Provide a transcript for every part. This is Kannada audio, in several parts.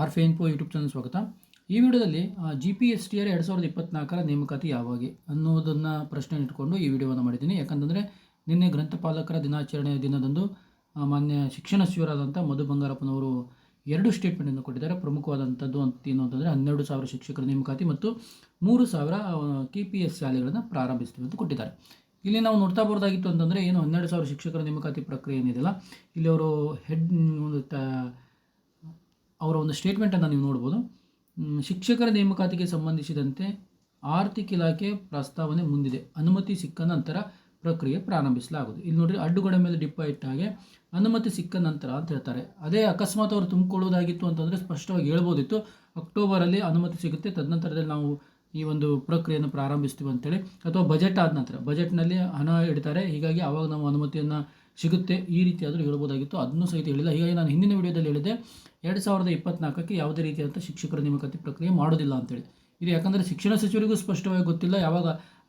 ಆರ್ ಇನ್ಫೋ ಯೂಟ್ಯೂಬ್ ಚಾನಲ್ ಸ್ವಾಗತ. ಈ ವಿಡಿಯೋದಲ್ಲಿ G P S T R ಎರಡು ಸಾವಿರದ ಇಪ್ಪತ್ನಾಲ್ಕರ ನೇಮಕಾತಿ ಯಾವಾಗ ಅನ್ನೋದನ್ನು ಪ್ರಶ್ನೆ ಇಟ್ಕೊಂಡು ಈ ವಿಡಿಯೋವನ್ನು ಮಾಡಿದ್ದೀನಿ. ಯಾಕಂತಂದರೆ, ನಿನ್ನೆ ಗ್ರಂಥಪಾಲಕರ ದಿನಾಚರಣೆಯ ದಿನದಂದು ಮಾನ್ಯ ಶಿಕ್ಷಣ ಸಚಿವರಾದಂಥ ಮಧು ಬಂಗಾರಪ್ಪನವರು ಎರಡು ಸ್ಟೇಟ್ಮೆಂಟನ್ನು ಕೊಟ್ಟಿದ್ದಾರೆ. ಪ್ರಮುಖವಾದಂಥದ್ದು ಅಂತ ಏನು ಅಂತಂದರೆ, ಹನ್ನೆರಡು ಸಾವಿರ ಶಿಕ್ಷಕರ ನೇಮಕಾತಿ ಮತ್ತು ಮೂರು ಸಾವಿರ ಕೆ ಪಿ ಎಸ್ ಶಾಲೆಗಳನ್ನು ಪ್ರಾರಂಭಿಸ್ತೀವಿ ಅಂತ ಕೊಟ್ಟಿದ್ದಾರೆ. ಇಲ್ಲಿ ನಾವು ನೋಡ್ತಾ ಬರೋದಾಗಿತ್ತು ಅಂತಂದರೆ, ಏನು ಹನ್ನೆರಡು ಸಾವಿರ ಶಿಕ್ಷಕರ ನೇಮಕಾತಿ ಪ್ರಕ್ರಿಯೆ ಏನಿದೆಯಲ್ಲ, ಇಲ್ಲಿ ಅವರು ಹೆಡ್ ಒಂದು ತ ಅವರ ಒಂದು ಸ್ಟೇಟ್ಮೆಂಟನ್ನು ನೀವು ನೋಡ್ಬೋದು. ಶಿಕ್ಷಕರ ನೇಮಕಾತಿಗೆ ಸಂಬಂಧಿಸಿದಂತೆ ಆರ್ಥಿಕ ಇಲಾಖೆ ಪ್ರಸ್ತಾವನೆ ಮುಂದಿದೆ. ಅನುಮತಿ ಸಿಕ್ಕ ನಂತರ ಪ್ರಕ್ರಿಯೆ ಪ್ರಾರಂಭಿಸಲಾಗುವುದು. ಇಲ್ಲಿ ನೋಡ್ರಿ ಅಡ್ಡುಗೋಡೆ ಮೇಲೆ ಡಿಪ್ಪ ಇಟ್ಟ ಹಾಗೆ ಅನುಮತಿ ಸಿಕ್ಕ ನಂತರ ಅಂತ ಹೇಳ್ತಾರೆ. ಅದೇ ಅಕಸ್ಮಾತ್ ಅವರು ತುಂಬಿಕೊಳ್ಳೋದಾಗಿತ್ತು ಅಂತಂದರೆ ಸ್ಪಷ್ಟವಾಗಿ ಹೇಳ್ಬೋದಿತ್ತು. ಅಕ್ಟೋಬರಲ್ಲಿ ಅನುಮತಿ ಸಿಗುತ್ತೆ, ತದನಂತರದಲ್ಲಿ ನಾವು ಈ ಒಂದು ಪ್ರಕ್ರಿಯೆಯನ್ನು ಪ್ರಾರಂಭಿಸ್ತೀವಿ ಅಂತೇಳಿ. ಅಥವಾ ಬಜೆಟ್ ಆದ ನಂತರ, ಬಜೆಟ್ನಲ್ಲಿ ಹಣ ಇಡ್ತಾರೆ. ಹೀಗಾಗಿ ಆವಾಗ ನಾವು ಅನುಮತಿಯನ್ನು ಸಿಗುತ್ತೆ ಈ ರೀತಿ ಆದರೂ ಹೇಳ್ಬೋದಾಗಿತ್ತು. ಅದನ್ನು ಸಹಿತ ಹೇಳಿಲ್ಲ. ಹೀಗಾಗಿ ನಾನು ಹಿಂದಿನ ವಿಡಿಯೋದಲ್ಲಿ ಹೇಳಿದೆ ಎರಡು ಸಾವಿರದ ಇಪ್ಪತ್ನಾಲ್ಕಕ್ಕೆ ಯಾವುದೇ ರೀತಿಯಾದಂಥ ಶಿಕ್ಷಕರ ನೇಮಕಾತಿ ಪ್ರಕ್ರಿಯೆ ಮಾಡೋದಿಲ್ಲ ಅಂತೇಳಿ. ಇದು ಯಾಕಂದರೆ ಶಿಕ್ಷಣ ಸಚಿವರಿಗೂ ಸ್ಪಷ್ಟವಾಗಿ ಗೊತ್ತಿಲ್ಲ, ಯಾವಾಗ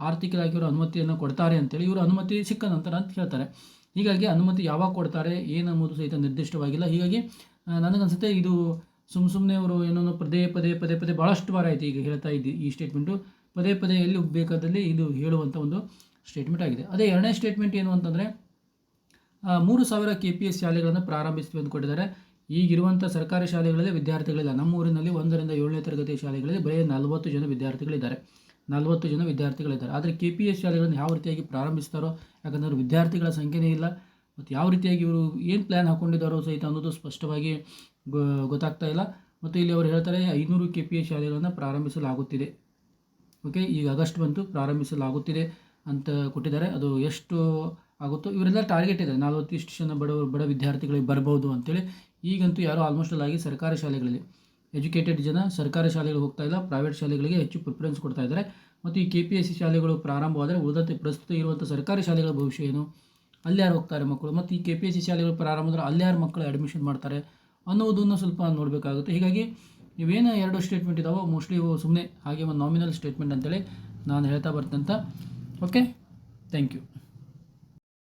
ಆರ್ಥಿಕ ಇಲಾಖೆಯವರು ಅನುಮತಿಯನ್ನು ಕೊಡ್ತಾರೆ ಅಂತೇಳಿ. ಇವರು ಅನುಮತಿ ಸಿಕ್ಕ ನಂತರ ಅಂತ ಹೇಳ್ತಾರೆ. ಹೀಗಾಗಿ ಅನುಮತಿ ಯಾವಾಗ ಕೊಡ್ತಾರೆ, ಏನು ಅನ್ನೋದು ಸಹಿತ ನಿರ್ದಿಷ್ಟವಾಗಿಲ್ಲ. ಹೀಗಾಗಿ ನನಗನ್ಸುತ್ತೆ ಇದು ಸುಮ್ಮ ಸುಮ್ಮನೆ ಅವರು ಏನೋ ಪದೇ ಪದೇ ಪದೇ ಪದೇ ಭಾಳಷ್ಟು ಬಾರ ಆಯಿತು ಈಗ ಹೇಳ್ತಾ ಇದ್ದಿ ಈ ಸ್ಟೇಟ್ಮೆಂಟು ಪದೇ ಪದೇ ಎಲ್ಲಿ ಬೇಕಾದಲ್ಲಿ ಇದು ಹೇಳುವಂಥ ಒಂದು ಸ್ಟೇಟ್ಮೆಂಟ್ ಆಗಿದೆ. ಅದೇ ಎರಡನೇ ಸ್ಟೇಟ್ಮೆಂಟ್ ಏನು ಅಂತಂದರೆ ಮೂರು ಸಾವಿರ ಕೆ ಪಿ ಎಸ್ ಶಾಲೆಗಳನ್ನು ಪ್ರಾರಂಭಿಸ್ತೀವಿ ಕೊಟ್ಟಿದ್ದಾರೆ. ಈಗಿರುವಂಥ ಸರ್ಕಾರಿ ಶಾಲೆಗಳಲ್ಲಿ ವಿದ್ಯಾರ್ಥಿಗಳಿಲ್ಲ. ನಮ್ಮ ಊರಿನಲ್ಲಿ ಒಂದರಿಂದ ಏಳನೇ ತರಗತಿ ಶಾಲೆಗಳಲ್ಲಿ ಬರೀ ನಲವತ್ತು ಜನ ವಿದ್ಯಾರ್ಥಿಗಳಿದ್ದಾರೆ. ನಲವತ್ತು ಜನ ವಿದ್ಯಾರ್ಥಿಗಳಿದ್ದಾರೆ. ಆದರೆ ಕೆ ಪಿ ಎಸ್ ಶಾಲೆಗಳನ್ನು ಯಾವ ರೀತಿಯಾಗಿ ಪ್ರಾರಂಭಿಸ್ತಾರೋ, ಯಾಕಂದರೆ ವಿದ್ಯಾರ್ಥಿಗಳ ಸಂಖ್ಯೆನೇ ಇಲ್ಲ. ಮತ್ತು ಯಾವ ರೀತಿಯಾಗಿ ಇವರು ಏನು ಪ್ಲ್ಯಾನ್ ಹಾಕ್ಕೊಂಡಿದ್ದಾರೋ ಸಹಿತ ಅನ್ನೋದು ಸ್ಪಷ್ಟವಾಗಿ ಗೊತ್ತಾಗ್ತಾ ಇಲ್ಲ. ಮತ್ತು ಇಲ್ಲಿ ಅವರು ಹೇಳ್ತಾರೆ, ಐನೂರು ಕೆ ಪಿ ಎಸ್ ಶಾಲೆಗಳನ್ನು ಪ್ರಾರಂಭಿಸಲಾಗುತ್ತಿದೆ. ಓಕೆ ಈಗ ಆಗಸ್ಟ್ ಬಂತು, ಪ್ರಾರಂಭಿಸಲಾಗುತ್ತಿದೆ ಅಂತ ಕೊಟ್ಟಿದ್ದಾರೆ. ಅದು ಎಷ್ಟು ಆಗುತ್ತೋ? ಇವರೆಲ್ಲ ಟಾರ್ಗೆಟ್ ಇದೆ ನಲವತ್ತಿಷ್ಟು ಜನ ಬಡವರು ಬಡ ವಿದ್ಯಾರ್ಥಿಗಳಿಗೆ ಬರ್ಬೋದು ಅಂತೇಳಿ ಈಗಂತೂ ಯಾರೋ ಆಲ್ಮೋಸ್ಟ್ ಆಗಿ ಸರ್ಕಾರಿ ಶಾಲೆಗಳಲ್ಲಿ ಎಜುಕೇಟೆಡ್ ಜನ ಸರ್ಕಾರಿ ಶಾಲೆಗಳಿಗೆ ಹೋಗ್ತಾ ಇಲ್ಲ. ಪ್ರೈವೇಟ್ ಶಾಲೆಗಳಿಗೆ ಹೆಚ್ಚು ಪ್ರಿಫರೆನ್ಸ್ ಕೊಡ್ತಾ ಇದ್ದಾರೆ. ಮತ್ತು ಈ ಕೆ ಪಿ ಎಸ್ ಸಿ ಶಾಲೆಗಳು ಪ್ರಾರಂಭವಾದರೆ ಉಳಿದಂತೆ ಪ್ರಸ್ತುತ ಇರುವಂಥ ಸರ್ಕಾರಿ ಶಾಲೆಗಳ ಭವಿಷ್ಯ ಏನು? ಅಲ್ಲಿ ಯಾರು ಹೋಗ್ತಾರೆ ಮಕ್ಕಳು? ಮತ್ತು ಈ ಕೆ ಪಿ ಎಸ್ ಸಿ ಶಾಲೆಗಳು ಪ್ರಾರಂಭ ಆದರೆ ಅಲ್ಲಿ ಯಾರು ಮಕ್ಕಳು ಅಡ್ಮಿಷನ್ ಮಾಡ್ತಾರೆ ಅನ್ನೋದನ್ನು ಸ್ವಲ್ಪ ನೋಡಬೇಕಾಗುತ್ತೆ. ಹೀಗಾಗಿ ಇವೇನು ಎರಡು ಸ್ಟೇಟ್ಮೆಂಟ್ ಇದಾವೋ? ಮೋಸ್ಟ್ಲಿ ಸುಮ್ಮನೆ ಹಾಗೆ ಒಂದು ನಾಮಿನಲ್ ಸ್ಟೇಟ್ಮೆಂಟ್ ಅಂತೇಳಿ ನಾನು ಹೇಳ್ತಾ ಬರ್ತಂತ ಓಕೆ ಥ್ಯಾಂಕ್ ಯು